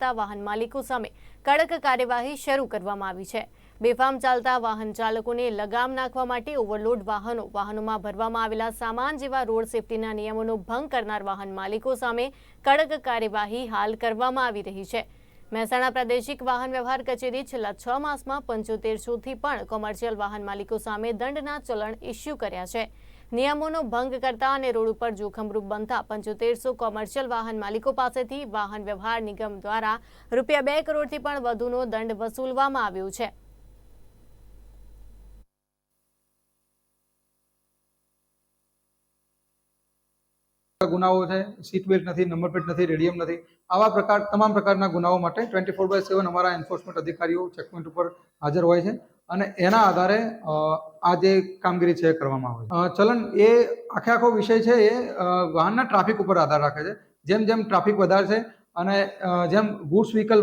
ચલાવતા વાહન માલિકો સામે કડક કાર્યવાહી શરૂ કરવામાં આવી છે. બેફામ ચાલતા વાહન ચાલકોને લગામ નાખવા માટે ઓવરલોડ વાહનો વાહનોમાં ભરવામાં આવેલા સામાન જેવા રોડ સેફટીના નિયમોનો ભંગ કરનાર વાહન માલિકો સામે કડક કાર્યવાહી હાલ કરવામાં આવી રહી છે. મહેસાણા પ્રાદેશિક વાહન વ્યવહાર કચેરી છેલ્લા છ માસમાં પંચોતેરસોથી પણ કોમર્શિયલ વાહન માલિકો સામે દંડના ચલણ ઇસ્યુ કર્યા છે. નિયમોનો ભંગ કરતા અને રોડ ઉપર જોખમરૂપ બનતા પંચોતેરસો કોમર્શિયલ વાહન માલિકો પાસેથી વાહન વ્યવહાર નિગમ દ્વારા રૂપિયા બે કરોડથી પણ વધુનો દંડ વસૂલવામાં આવ્યો છે. ગુનાઓ છે સીટ બેલ્ટ નથી નંબર પ્લેટ નથી રેડિયમ નથી. આવા પ્રકાર, તમામ પ્રકારના ગુનાઓ માટે ટ્વેન્ટી ફોર બાય સેવન અમારા એન્ફોર્સમેન્ટ અધિકારીઓ ચેકપોઇન્ટ ઉપર હાજર હોય છે. અને એના આધારે આ જે કામગીરી છે એ કરવામાં આવે છે. ચલણ એ આખે આખો વિષય છે એ વાહનના ટ્રાફિક ઉપર આધાર રાખે છે. જેમ જેમ ટ્રાફિક વધારે છે અને જેમ ગુડ્સ વ્હીકલ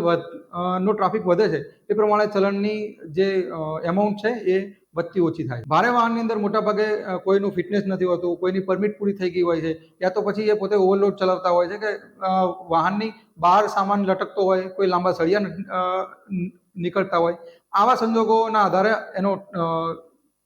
નો ટ્રાફિક વધે છે, એ પ્રમાણે ચલણની જે એમાઉન્ટ છે એ વધતી ઓછી થાય ભારે વાહનની અંદર મોટાભાગે કોઈનું ફિટનેસ નથી હોતું, કોઈની પરમિટ પૂરી થઈ ગઈ હોય છે, યા તો પછી એ પોતે ઓવરલોડ ચલાવતા હોય છે કે વાહનની બહાર સામાન લટકતો હોય, કોઈ લાંબા સળિયા નીકળતા હોય. આવા સંજોગોના આધારે એનો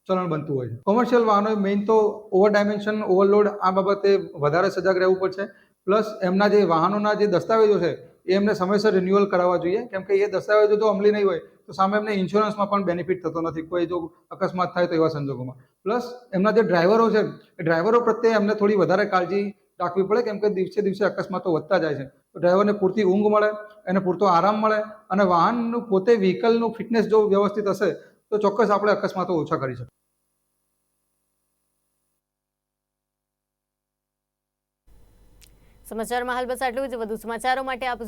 ચલણ બનતું હોય કોમર્શિયલ વાહનો મેઇન તો ઓવર ડાયમેન્શન ઓવરલોડ આ બાબતે વધારે સજાગ રહેવું પડશે. પ્લસ એમના જે વાહનોના જે દસ્તાવેજો છે, એ એમને સમયસર રિન્યુઅલ કરાવવા જોઈએ. કેમ કે એ દસ્તાવેજો જો અમલી નહીં હોય, તો સામે એમને ઇન્સ્યોરન્સમાં પણ બેનિફિટ થતો નથી. કોઈ જો અકસ્માત થાય તો એવા સંજોગોમાં. પ્લસ એમના જે ડ્રાઈવરો છે, એ ડ્રાઈવરો પ્રત્યે એમને થોડી વધારે કાળજી રાખવી પડે કેમ કે દિવસે દિવસે અકસ્માતો વધતા જાય છે. તો ડ્રાઈવરને પૂરતી ઊંઘ મળે, એને પૂરતો આરામ મળે અને વાહનનું પોતે વ્હીકલનું ફિટનેસ જો વ્યવસ્થિત હશે, તો ચોક્કસ આપણે અકસ્માતો ઓછા કરી શકીએ. સમાચારમાં હાલ બસ આટલું જ. વધુ સમાચારો માટે આપ